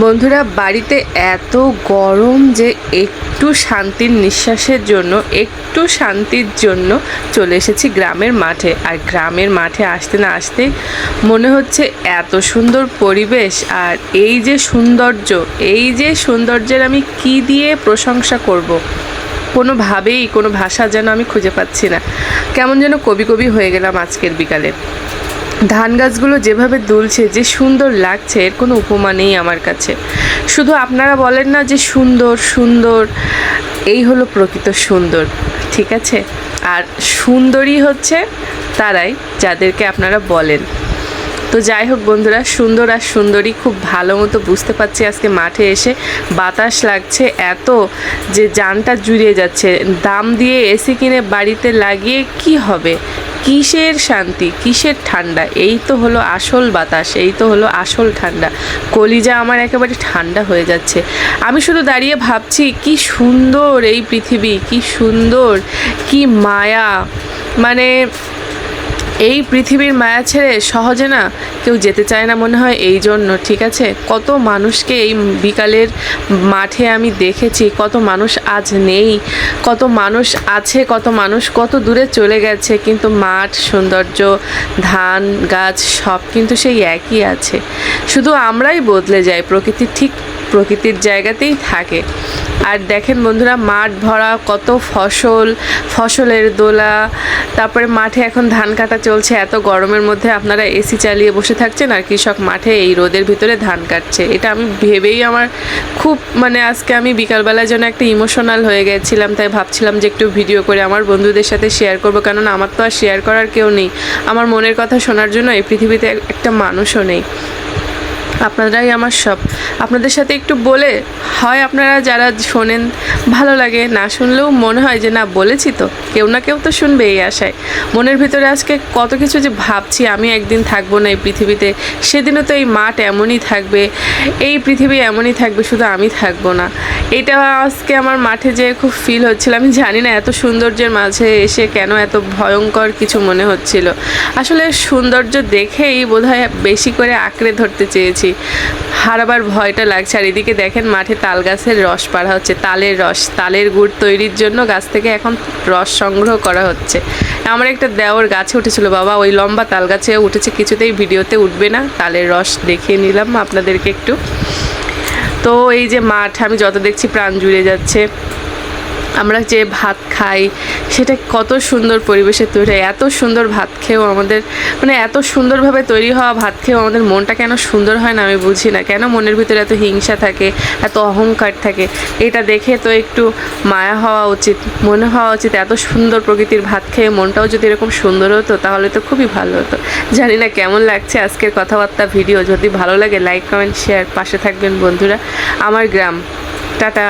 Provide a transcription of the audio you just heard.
বন্ধুরা, বাড়িতে এত গরম যে একটু শান্তির নিঃশ্বাসের জন্য, একটু শান্তির জন্য চলে এসেছি গ্রামের মাঠে। আর গ্রামের মাঠে আসতে না আসতে মনে হচ্ছে এত সুন্দর পরিবেশ আর এই যে সৌন্দর্য, এই যে সৌন্দর্যের আমি কি দিয়ে প্রশংসা করব। কোনোভাবেই কোনো ভাষা যেন আমি খুঁজে পাচ্ছি না। কেমন যেন কবি কবি হয়ে গেলাম আজকের বিকালে। ধান গাছগুলো যেভাবে দুলছে, যে সুন্দর লাগছে, এর কোনো উপমা নেই আমার কাছে। শুধু আপনারা বলেন না যে সুন্দর সুন্দর, এই হলো প্রকৃত সুন্দর, ঠিক আছে? আর সুন্দরী হচ্ছে তারাই যাদেরকে আপনারা বলেন। তো যাই হোক বন্ধুরা, সুন্দর আর সুন্দরী খুব ভালো মতো বুঝতে পারছি আজকে মাঠে এসে। বাতাস লাগছে এত যে জানটা জুড়িয়ে যাচ্ছে। দাম দিয়ে এসি কিনে বাড়িতে লাগিয়ে কি হবে? কিসের শান্তি? কিসের ঠান্ডা? এই তো হলো আসল বাতাস, এই তো হলো আসল ঠান্ডা। কলিজা আমার একেবারে ঠান্ডা হয়ে যাচ্ছে। আমি শুধু দাঁড়িয়ে ভাবছি, কি সুন্দর এই পৃথিবী, কি সুন্দর, কি মায়া। মানে এই পৃথিবীর মায়া ছেড়ে সহজে না কেউ যেতে চায় না মনে হয় এই জন্য, ঠিক আছে? কত মানুষকে এই বিকালের মাঠে আমি দেখেছি, কত মানুষ আজ নেই, কত মানুষ আছে, কত মানুষ কত দূরে চলে গেছে, কিন্তু মাঠ, সৌন্দর্য, ধান, গাছ সব কিন্তু সেই একই আছে। শুধু আমরাই বদলে যাই, প্রকৃতি ঠিক প্রকৃতির জায়গাতেই থাকে। আর দেখেন বন্ধুরা, মাঠ ভরা, কত ফসল, ফসলের দোলা, তারপরে মাঠে এখন ধান কাটা চলছে, এত গরমের মধ্যে আপনারা এসি চালিয়ে বসে থাকছেন আর কৃষক মাঠে এই রোদের ভিতরে ধান কাটছে। এটা আমি ভেবেই আমার খুব মানে আজকে আমি বিকালবেলার জন্য একটা ইমোশনাল হয়ে গেছিলাম, তাই ভাবছিলাম যে একটু ভিডিও করে আমার বন্ধুদের সাথে শেয়ার করব, কেননা আমার তো আর শেয়ার করার কেউ নেই। আমার মনের কথা শোনার জন্য এই পৃথিবীতে একটা মানুষও নেই। আপনারাই আমার সব। আপনাদের সাথে একটু বলে হয় আপনারা যারা শোনেন ভালো লাগে। না শুনলেও মনে হয় যে, না, বলেছি তো। কেউ না কেউ তো শুনবে এই আশায়। মনের ভিতরে আজকে কত কিছু যে ভাবছি, আমি একদিন থাকব না এই পৃথিবীতে। সেদিনও তো এই মাঠ এমনই থাকবে, এই পৃথিবী এমনই থাকবে, শুধু আমি থাকব না। এটা আজকে আমার মাঠে যে খুব ফিল হচ্ছিল। আমি জানি না এত সৌন্দর্যের মাঝে এসে কেন এত ভয়ঙ্কর কিছু মনে হচ্ছিল। আসলে সৌন্দর্য দেখেই বোধহয় বেশি করে আঁকড়ে ধরতে চেয়েছি। হারাবার ভয়টা লাগছে। আর এদিকে দেখেন মাঠে তাল গাছের রস পাড়া হচ্ছে, তালের রস। তালের গুড় তৈরির জন্য গাছ থেকে এখন রস সংগ্রহ করা হচ্ছে। আমার একটা দেওর গাছে উঠেছিল, বাবা, ওই লম্বা তাল গাছে উঠেছে, কিছুতেই ভিডিওতে উঠবে না। তালের রস দেখিয়ে নিলাম আপনাদেরকে একটু। তো এই যে মাঠ, আমি যত দেখছি প্রাণ জুড়ে যাচ্ছে। আমরা যে ভাত খাই, সেটা কত সুন্দর পরিবেশে তৈরি হয়, এত সুন্দর ভাত খেয়েও আমাদের মানে এত সুন্দরভাবে তৈরি হওয়া ভাত খেয়েও আমাদের মনটা কেন সুন্দর হয় না আমি বুঝি না। কেন মনের ভিতরে এত হিংসা থাকে, এত অহংকার থাকে? এটা দেখে তো একটু মায়া হওয়া উচিত, মনে হওয়া উচিত, এত সুন্দর প্রকৃতির ভাত খেয়ে মনটাও যদি এরকম সুন্দর হতো, তাহলে তো খুবই ভালো হতো। জানি না কেমন লাগছে আজকের কথাবার্তা ভিডিও, যদি ভালো লাগে লাইক কমেন্ট শেয়ার পাশে থাকবেন বন্ধুরা। আমার গ্রাম, টাটা।